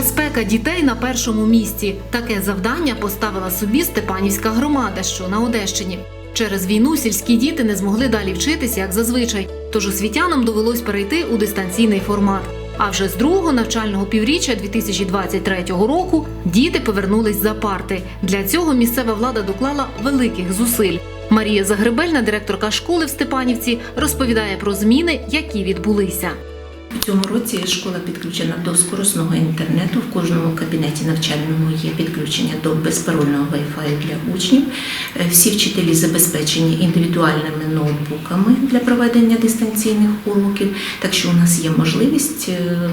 Безпека дітей на першому місці. Таке завдання поставила собі Степанівська громада, що на Одещині. Через війну сільські діти не змогли далі вчитися, як зазвичай. Тож освітянам довелось перейти у дистанційний формат. А вже з другого навчального півріччя 2023 року діти повернулись за парти. Для цього місцева влада доклала великих зусиль. Марія Загребельна, директорка школи в Степанівці, розповідає про зміни, які відбулися. У цьому році школа підключена до скоросного інтернету. В кожному кабінеті навчальному є підключення до безпарольного Wi-Fi для учнів. Е, Всі вчителі забезпечені індивідуальними ноутбуками для проведення дистанційних уроків. Так що у нас є можливість е,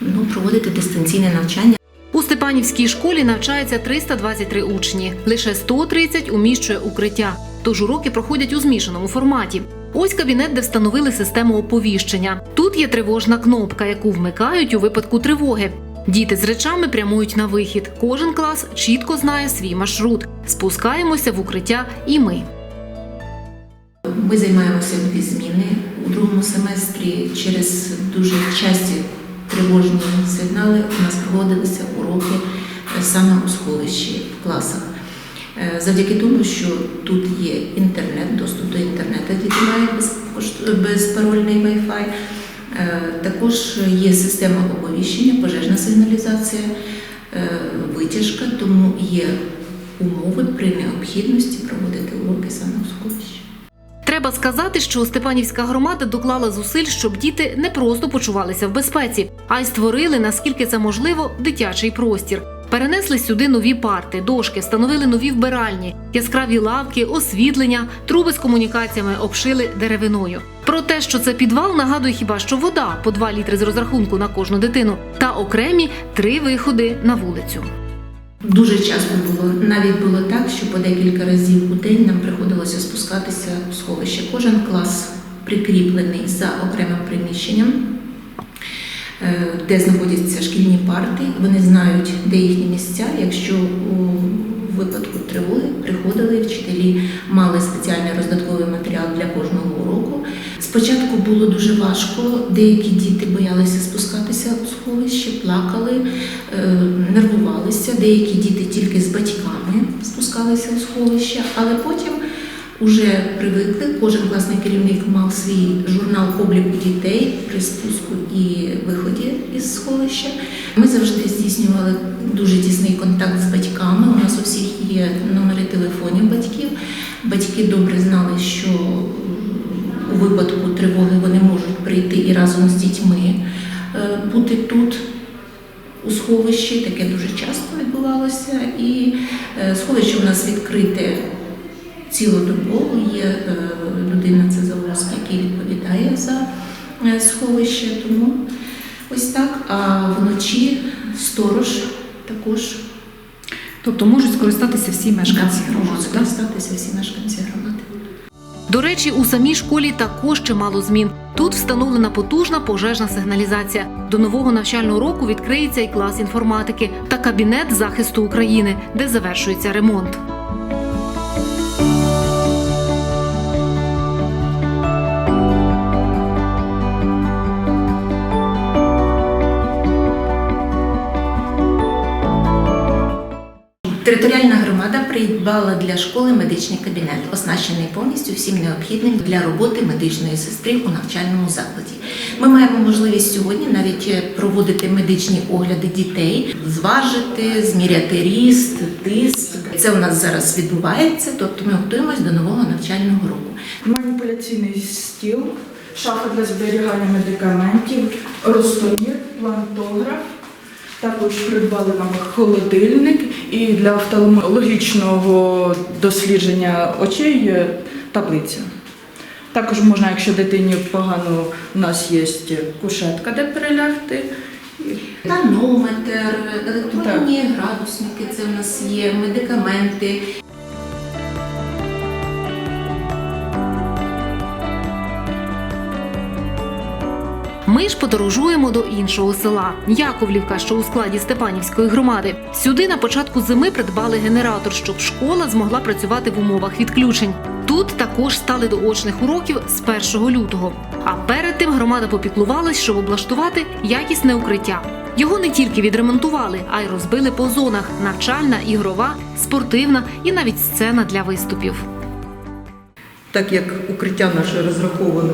ну, проводити дистанційне навчання. У Степанівській школі навчається 323 учні. Лише 130 уміщує укриття. Тож уроки проходять у змішаному форматі. Ось кабінет, де встановили систему оповіщення. Тут є тривожна кнопка, яку вмикають у випадку тривоги. Діти з речами прямують на вихід. Кожен клас чітко знає свій маршрут. Спускаємося в укриття і ми. Ми займаємося дві зміни у другому семестрі. Через дуже часті тривожні сигнали у нас проводилися уроки саме у сховищі в класах. Е, Завдяки тому, що тут є інтернет, доступ до інтернету, діти мають безпарольний Wi-Fi. Е, Також є система оповіщення, пожежна сигналізація, е, витяжка, тому є умови при необхідності проводити уроки саме у сховищі. Треба сказати, що Степанівська громада доклала зусиль, щоб діти не просто почувалися в безпеці, а й створили, наскільки це можливо, дитячий простір. Перенесли сюди нові парти, дошки, встановили нові вбиральні, яскраві лавки, освітлення, труби з комунікаціями обшили деревиною. Про те, що це підвал, нагадує хіба що вода по 2 літри з розрахунку на кожну дитину, та окремі три виходи на вулицю. Дуже часто було, навіть було так, що по декілька разів у день нам приходилося спускатися у сховище. Кожен клас прикріплений за окремим приміщенням, де знаходяться шкільні парти. Вони знають, де їхні місця. Якщо у випадку тривоги приходили вчителі, мали спеціальний роздатковий матеріал для кожного уроку. Спочатку було дуже важко, деякі діти боялися спускатися у сховище, плакали, е, нервувалися. Деякі діти тільки з батьками спускалися у сховище, але потім уже привикли. Кожен класний керівник мав свій журнал обліку дітей при спуску і виході із сховища. Ми завжди здійснювали дуже тісний контакт з батьками. У нас у всіх є номери телефонів батьків. Батьки добре знали, що у випадку тривоги вони можуть прийти і разом з дітьми е, бути тут. У сховищі таке дуже часто відбувалося, і е, сховище у нас відкрите цілодобово. Є е, людина, це Заволоський, який відповідає за е, сховище. Тому ось так. А вночі сторож також Тобто можуть скористатися всі мешканці да, громади. можуть скористатися всі мешканці громади. До речі, у самій школі також чимало змін. Тут встановлена потужна пожежна сигналізація. До нового навчального року відкриється і клас інформатики та кабінет захисту України, де завершується ремонт. Територіальна громада придбала для школи медичний кабінет, оснащений повністю всім необхідним для роботи медичної сестри у навчальному закладі. Ми маємо можливість сьогодні навіть е, проводити медичні огляди дітей, зважити, зміряти ріст, тиск. Це у нас зараз відбувається, тобто ми готуємось до нового навчального року. маніпуляційний стіл, шафа для зберігання медикаментів, розтомір, плантограф. Також придбали нам холодильник і для офтальмологічного дослідження очей таблиця. Також можна, якщо дитині погано, у нас є кушетка, де перелягти. Танометр, електронні градусники, це в нас є медикаменти, Ми ж подорожуємо до іншого села Яковлівка, що у складі Степанівської громади. Сюди на початку зими придбали генератор, щоб школа змогла працювати в умовах відключень. Тут також стали до очних уроків з 1 лютого. А перед тим громада попіклувалась, щоб облаштувати якісне укриття. Його не тільки відремонтували, а й розбили по зонах: навчальна, ігрова, спортивна і навіть сцена для виступів. Так як укриття наше розраховане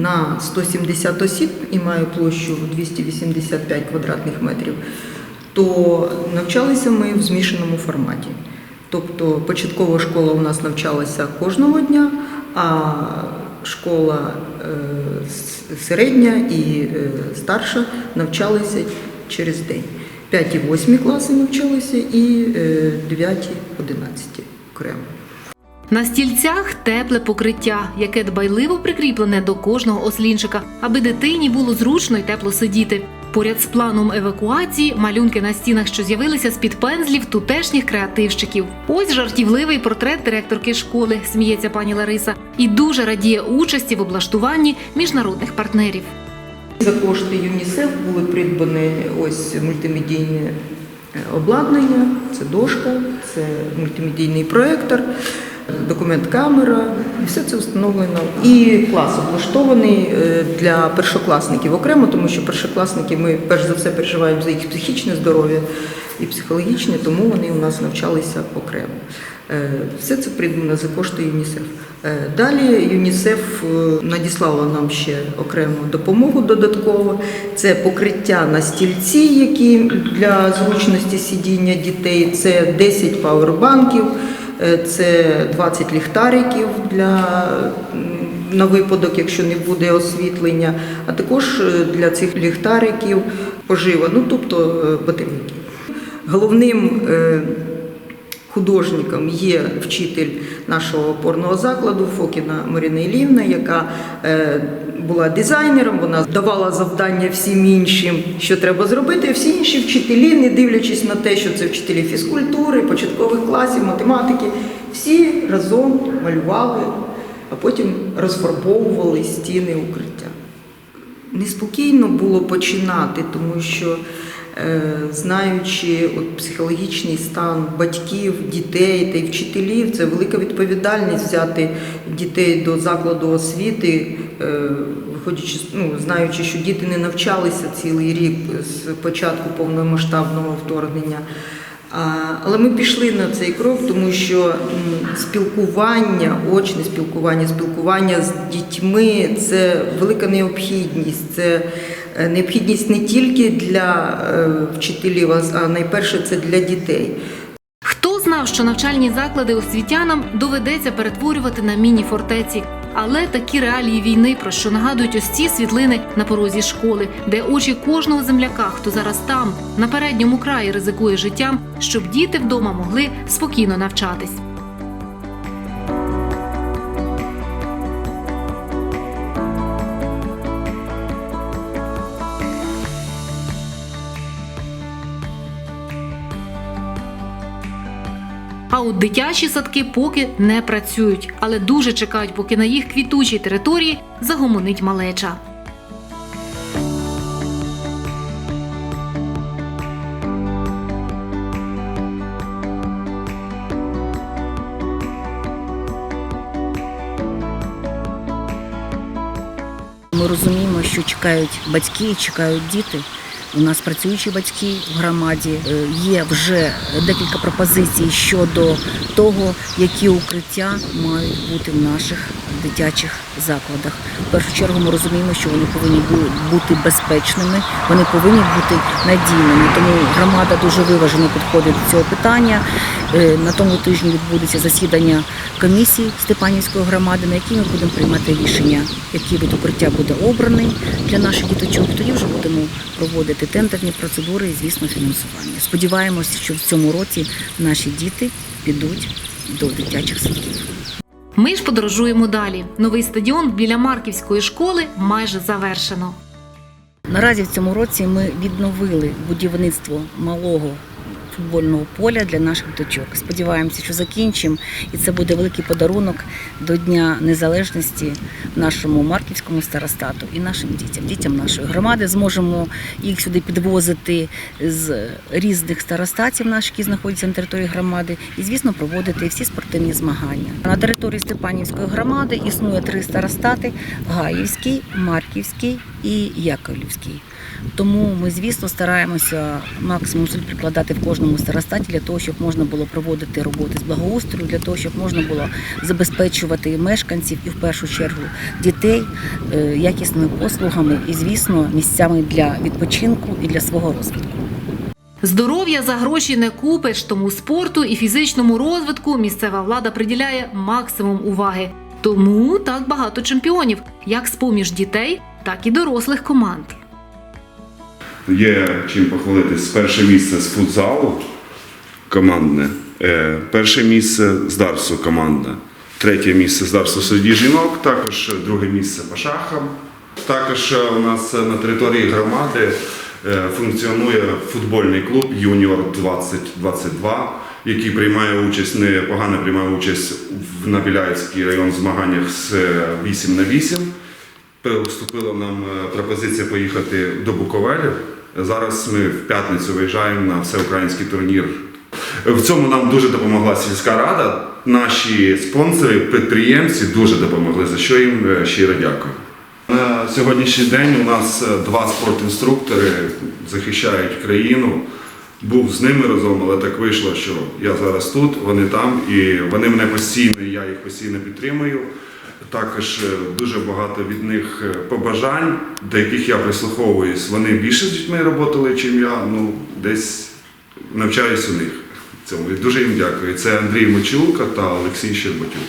на 170 осіб і має площу 285 квадратних метрів, то навчалися ми в змішаному форматі. Тобто початкова школа у нас навчалася кожного дня, а школа е, середня і е, старша навчалися через день. 5 і 8 класи навчалися і 9 11 окремо. На стільцях тепле покриття, яке дбайливо прикріплене до кожного ослінчика, аби дитині було зручно й тепло сидіти. Поряд з планом евакуації малюнки на стінах, що з'явилися з-під пензлів тутешніх креативщиків. Ось жартівливий портрет директорки школи, сміється пані Лариса, і дуже радіє участі в облаштуванні міжнародних партнерів. За кошти ЮНІСЕФ були придбані ось мультимедійне обладнання, це дошка, це мультимедійний проєктор, документ-камера, і все це встановлено. І клас облаштований е, для першокласників окремо, тому що першокласники ми перш за все переживаємо за їх психічне здоров'я і психологічне, тому вони у нас навчалися окремо. Е, Все це придбано за кошти ЮНІСЕФ. Е, Далі ЮНІСЕФ надіслала нам ще окрему допомогу додатково. Це покриття на стільці, які для зручності сидіння дітей, це 10 павербанків, це 20 ліхтариків для, на випадок, якщо не буде освітлення, а також е, для цих ліхтариків пожива, ну тобто е, батарейки. Головним е, художником є вчитель нашого опорного закладу Фокіна Марина Ілівна, яка е, була дизайнером. Вона давала завдання всім іншим, що треба зробити. Всі інші вчителі, не дивлячись на те, що це вчителі фізкультури, початкових класів, математики, всі разом малювали, а потім розфарбовували стіни укриття. Неспокійно було починати, тому що знаючи от, психологічний стан батьків, дітей та й вчителів, це велика відповідальність взяти дітей до закладу освіти, е, виходячи, ну, знаючи, що діти не навчалися цілий рік з початку повномасштабного вторгнення. Але ми пішли на цей крок, тому що спілкування, очне спілкування, спілкування з дітьми це велика необхідність. Це е, необхідність не тільки для е, вчителів, а найперше це для дітей. Хто знав, що навчальні заклади освітянам доведеться перетворювати на міні-фортеці? Але такі реалії війни, про що нагадують ось ці світлини на порозі школи, де очі кожного земляка, хто зараз там, на передньому краї ризикує життям, щоб діти вдома могли спокійно навчатись. А от дитячі садки поки не працюють, але дуже чекають, поки на їх квітучій території загомонить малеча. Ми розуміємо, що чекають батьки, чекають діти. У нас працюючі батьки в громаді. Е, Є вже декілька пропозицій щодо того, які укриття мають бути в наших дитячих закладах. В першу чергу ми розуміємо, що вони повинні бути безпечними, вони повинні бути надійними. Тому громада дуже виважено підходить до цього питання. Е, На тому тижні відбудеться засідання комісії Степанівської громади, на якій ми будемо приймати рішення, який вид укриття буде обраний для наших діточок. Тоді вже будемо проводити тендерні процедури і, звісно, фінансування. Сподіваємося, що в цьому році наші діти підуть до дитячих садків. Ми ж подорожуємо далі. Новий стадіон біля Марківської школи майже завершено. Наразі в цьому році ми відновили будівництво малого футбольного поля для наших дочок. Сподіваємося, що закінчимо, і це буде великий подарунок до Дня Незалежності нашому Марківському старостату і нашим дітям, дітям нашої громади. Зможемо їх сюди підвозити з різних старостатів наших, які знаходяться на території громади, і звісно проводити всі спортивні змагання. На території Степанівської громади існує три старостати: Гаївський, Марківський і Яковлівський. Тому ми, звісно, стараємося максимум зусиль прикладати в кожному старостаті для того, щоб можна було проводити роботи з благоустрою, для того, щоб можна було забезпечувати мешканців і в першу чергу дітей е, якісними послугами і, звісно, місцями для відпочинку і для свого розвитку. Здоров'я за гроші не купиш, тому спорту і фізичному розвитку місцева влада приділяє максимум уваги. Тому так багато чемпіонів, як з поміж дітей, так і дорослих команд. Є чим похвалитись. Перше місце з футзалу командне, е, перше місце з дарсу командне, третє місце з дарсу судді жінок, також друге місце по шахам. Також е, у нас на території громади е, функціонує футбольний клуб Юніор 2022, який приймає участь, непогано приймає участь в Набіляївський район змаганнях з 8 на 8. Поступила нам пропозиція поїхати до Буковелі. Зараз ми в п'ятницю виїжджаємо на всеукраїнський турнір. В цьому нам дуже допомогла сільська рада. Наші спонсори, підприємці дуже допомогли, за що їм е, щиро дякую. На сьогоднішній день у нас е, два спортінструктори захищають країну. Був з ними разом, але так вийшло, що я зараз тут, вони там, і вони мене постійно, і я їх постійно підтримую. Також е, дуже багато від них е, побажань, до яких я прислуховуюсь. Вони більше з дітьми працювали, ніж я. Ну, десь навчаюсь у них. Цьому. І дуже їм дякую. Це Андрій Мочулка та Олексій Щербатюк.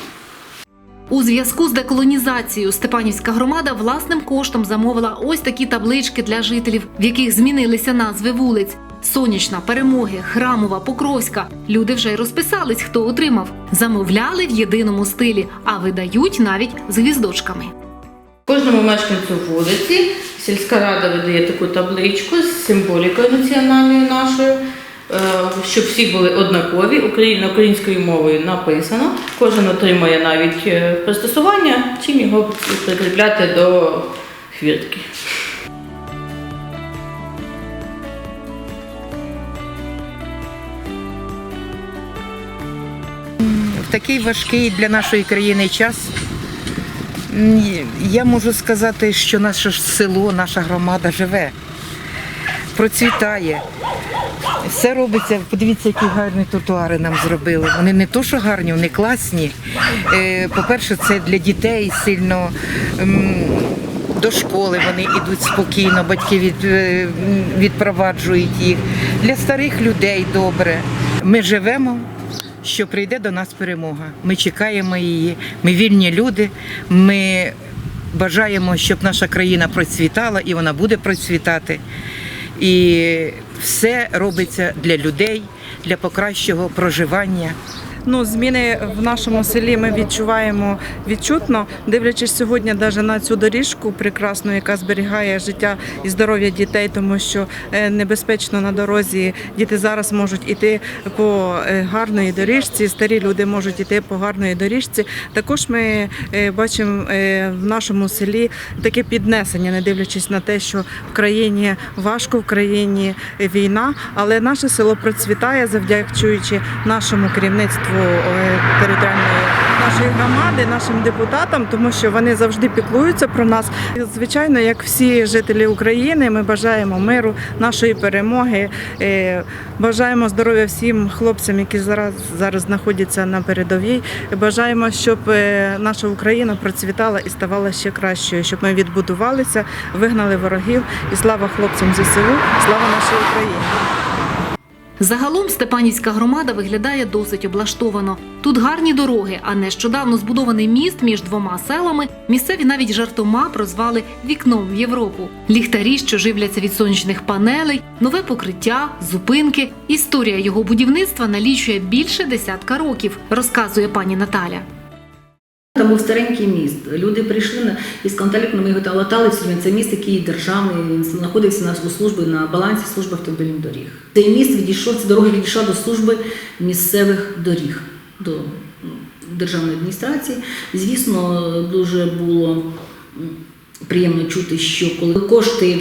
У зв'язку з деколонізацією Степанівська громада власним коштом замовила ось такі таблички для жителів, в яких змінилися назви вулиць. Сонячна, перемоги, храмова, покровська. Люди вже й розписались, хто отримав. Замовляли в єдиному стилі, а видають навіть з гвіздочками. Кожному мешканцю вулиці сільська рада видає таку табличку з символікою національною нашою, е, щоб всі були однакові. Україна українською мовою написано. Кожен отримує навіть е, пристосування, чим його прикріпляти до хвіртки. Такий важкий для нашої країни час. Я можу сказати, що наше село, наша громада живе, процвітає. Все робиться, подивіться, які гарні тротуари нам зробили. Вони не то, що гарні, вони класні. Е, По-перше, це для дітей сильно до школи вони йдуть спокійно, батьки е, відпроваджують їх. Для старих людей добре. Ми живемо, що прийде до нас перемога. Ми чекаємо її. Ми вільні люди. Ми бажаємо, щоб наша країна процвітала і вона буде процвітати. І все робиться для людей, для покращого проживання. Ну, зміни в нашому селі ми відчуваємо відчутно, дивлячись сьогодні навіть на цю доріжку прекрасну, яка зберігає життя і здоров'я дітей, тому що е, небезпечно на дорозі. Діти зараз можуть іти по е, гарної доріжці, старі люди можуть іти по гарної доріжці. Також ми е, бачимо в нашому селі таке піднесення, не дивлячись на те, що в країні важко, в країні війна, але наше село процвітає завдячуючи нашому керівництву територіальної нашої громади, нашим депутатам, тому що вони завжди піклуються про нас. І, Звичайно, як всі жителі України, ми бажаємо миру, нашої перемоги. е, Бажаємо здоров'я всім хлопцям, які зараз зараз знаходяться на передовій. Бажаємо, щоб е, наша Україна процвітала і ставала ще кращою, щоб ми відбудувалися, вигнали ворогів. І слава хлопцям ЗСУ, слава нашій Україні. Загалом Степанівська громада виглядає досить облаштовано. Тут гарні дороги, а нещодавно збудований міст між двома селами місцеві навіть жартома прозвали вікном в Європу. Ліхтарі, що живляться від сонячних панелей, нове покриття, зупинки. Історія його будівництва налічує більше десятка років, розказує пані Наталя. Там був старенький міст. Люди прийшли на із контактом, ми його латали все. Це міст, який державний, він знаходився на службі на балансі служби автомобільних доріг. Цей міст відійшов, ця дорога відійшла до служби місцевих доріг, до державної адміністрації. Звісно, дуже було приємно чути, що коли кошти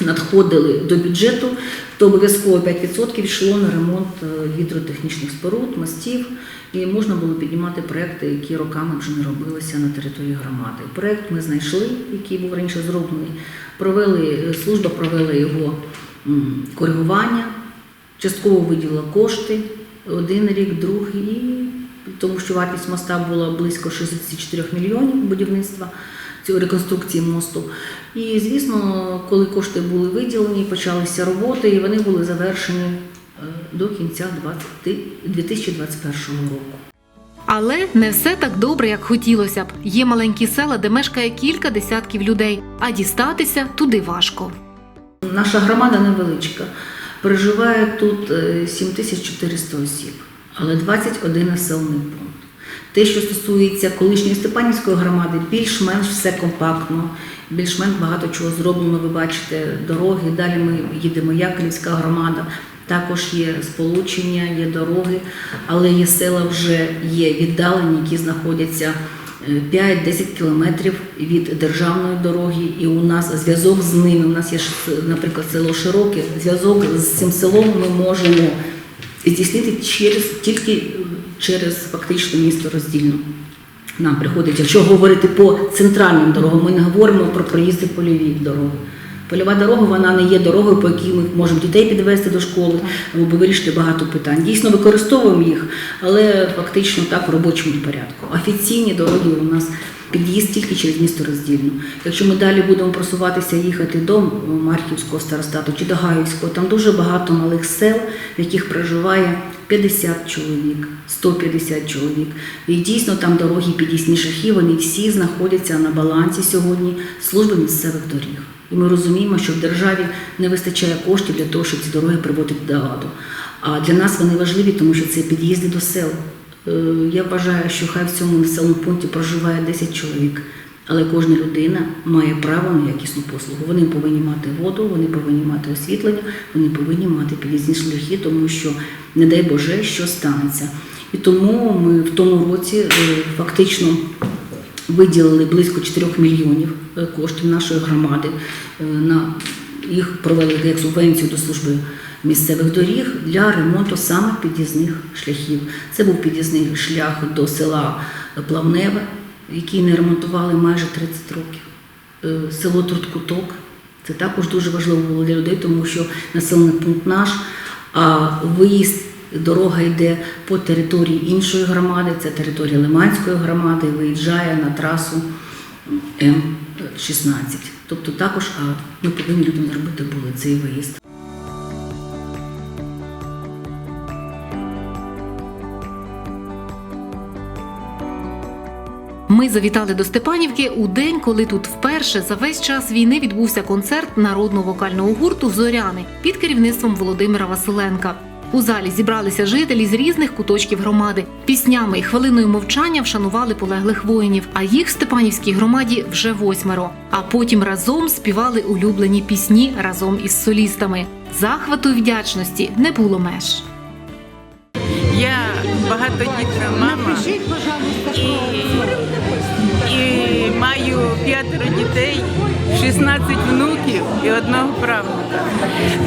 надходили до бюджету, то обов'язково 5% йшло на ремонт е, гідротехнічних споруд, мостів, і можна було піднімати проекти, які роками вже не робилися на території громади. Проект ми знайшли, який був раніше зроблений. Провели е, служба провела його коригування, частково виділила кошти один рік, другий, тому що вартість моста була близько 64 мільйонів будівництва реконструкції мосту. І звісно, коли кошти були виділені, почалися роботи, і вони були завершені е, до кінця 2021 року. Але не все так добре, як хотілося б. Є маленькі села, де мешкає кілька десятків людей, а дістатися туди важко. Наша громада невеличка. Проживає тут е, 7400 осіб, але 21 населений пункт. Те, що стосується колишньої Степанівської громади, більш-менш все компактно, більш-менш багато чого зроблено. Ви бачите дороги. Далі ми їдемо Яковлівська громада. Також є сполучення, є дороги, але є села вже є віддалені, які знаходяться е, 5-10 кілометрів від державної дороги, і у нас зв'язок з ними. У нас є наприклад, село Широке. Зв'язок з цим селом ми можемо здійснити через тільки через фактично місто роздільно. Нам приходить, якщо говорити по центральним дорогам, ми не говоримо про проїзди польові дороги. Польова дорога вона не є дорогою, по якій ми можемо дітей підвести до школи або вирішити багато питань. Дійсно використовуємо їх, але фактично так в робочому порядку. Офіційні дороги у нас під'їзд тільки через місто роздільно. Якщо ми далі будемо просуватися їхати до Марківського старостату чи до Гаївського, там дуже багато малих сел, в яких проживає 50 чоловік, 150 чоловік. І дійсно там дороги під'їзні шляхи, вони всі знаходяться на балансі сьогодні служби місцевих доріг. І ми розуміємо, що в державі не вистачає коштів для того, щоб ці дороги приводити до ладу. А для нас вони важливі, тому що це під'їзди до сел. Е, Я вважаю, що хай в цьому населеному пункті проживає 10 чоловік, але кожна людина має право на якісну послугу. Вони повинні мати воду, вони повинні мати освітлення, вони повинні мати під'їзні шляхи, тому що, не дай Боже, що станеться. І тому ми в тому році е, фактично виділили близько 4 мільйонів е, коштів нашої громади. На їх провели як субвенцію до служби місцевих доріг для ремонту саме під'їзних шляхів. Це був під'їзний шлях до села Плавневе, який не ремонтували майже 30 років. Е, Село Труткуток. Це також дуже важливо було для людей, тому що населений пункт наш, а виїзд, дорога йде по території іншої громади, це територія Лиманської громади, виїжджає на трасу М16. Тобто також ми повинні людям зробити були цей виїзд. Ми завітали до Степанівки у день, коли тут вперше за весь час війни відбувся концерт народного вокального гурту Зоряни під керівництвом Володимира Василенка. У залі зібралися жителі з різних куточків громади. Піснями і хвилиною мовчання вшанували полеглих воїнів, а їх в Степанівській громаді вже восьмеро. А потім разом співали улюблені пісні разом із солістами. Захвату і вдячності не було меж. Я багатодітна мама і, п'ятеро дітей, 16 внуків і одного правнука.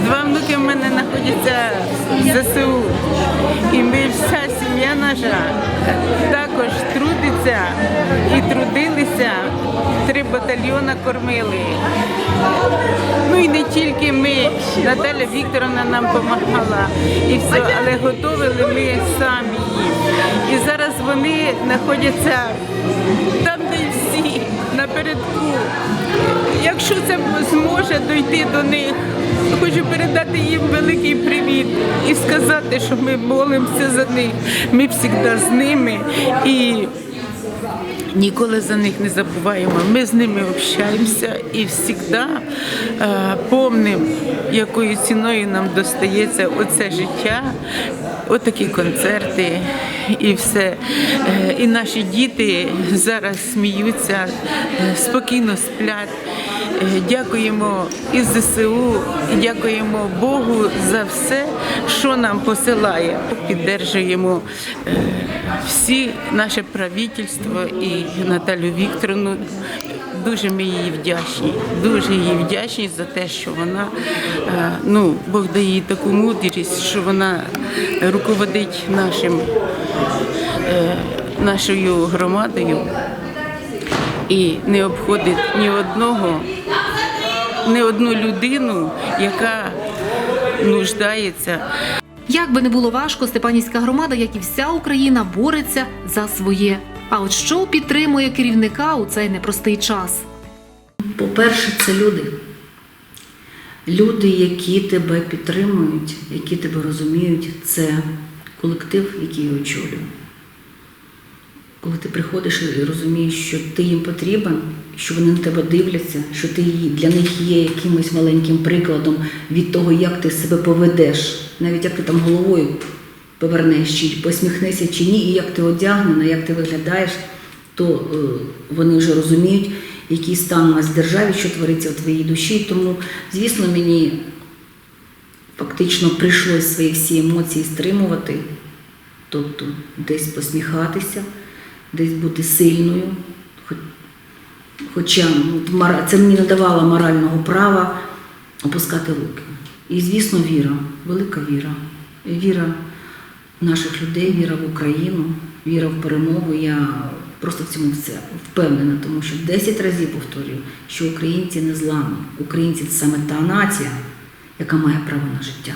Два внуки в мене знаходяться в ЗСУ. І ми вся сім'я наша також трудиться і трудилися. Три батальйони кормили. Ну і не тільки ми, Наталя Вікторовна нам допомагала і все, але готували ми самі їм. І зараз вони знаходяться там, де напередку. Якщо це зможе дойти до них, хочу передати їм великий привіт і сказати, що ми молимося за них. Ми завжди з ними і ніколи за них не забуваємо. Ми з ними общаємося і завжди е, якою ціною нам достається оце життя, отакі концерти. і все. Е, І наші діти зараз сміються, е, спокійно сплять. Е, Дякуємо і ЗСУ, і дякуємо Богу за все, що нам посилає. Піддержуємо всі наше правительство і Наталю Вікторовну. Дуже ми їй вдячні, дуже їй вдячні за те, що вона е, ну Бог дає їй таку мудрість, що вона руководить нашим е, нашою громадою і не обходить ні одного, ні одну людину, яка нуждається Як би не було важко, Степанівська громада, як і вся Україна, бореться за своє. А от що підтримує керівника у цей непростий час? По-перше, це люди. Люди, які тебе підтримують, які тебе розуміють, це колектив, який я очолюю. Коли ти приходиш і розумієш, що ти їм потрібен, що вони на тебе дивляться, що ти для них є якимось маленьким прикладом від того, як ти себе поведеш, навіть як ти там головою повернеш, чи посміхнешся чи ні, і як ти одягнена, як ти виглядаєш, то е, вони вже розуміють, який стан у нас в державі, що твориться в твоїй душі. Тому, звісно, мені фактично прийшлось свої всі емоції стримувати, тобто десь посміхатися, десь бути сильною. Хоча ну, це мені не давало морального права опускати руки. І, звісно, віра, велика віра. Віра наших людей, віра в Україну, віра в перемогу. Я просто в цьому все впевнена, тому що 10 разів повторюю, що українці не зламні. Українці це саме та нація, яка має право на життя.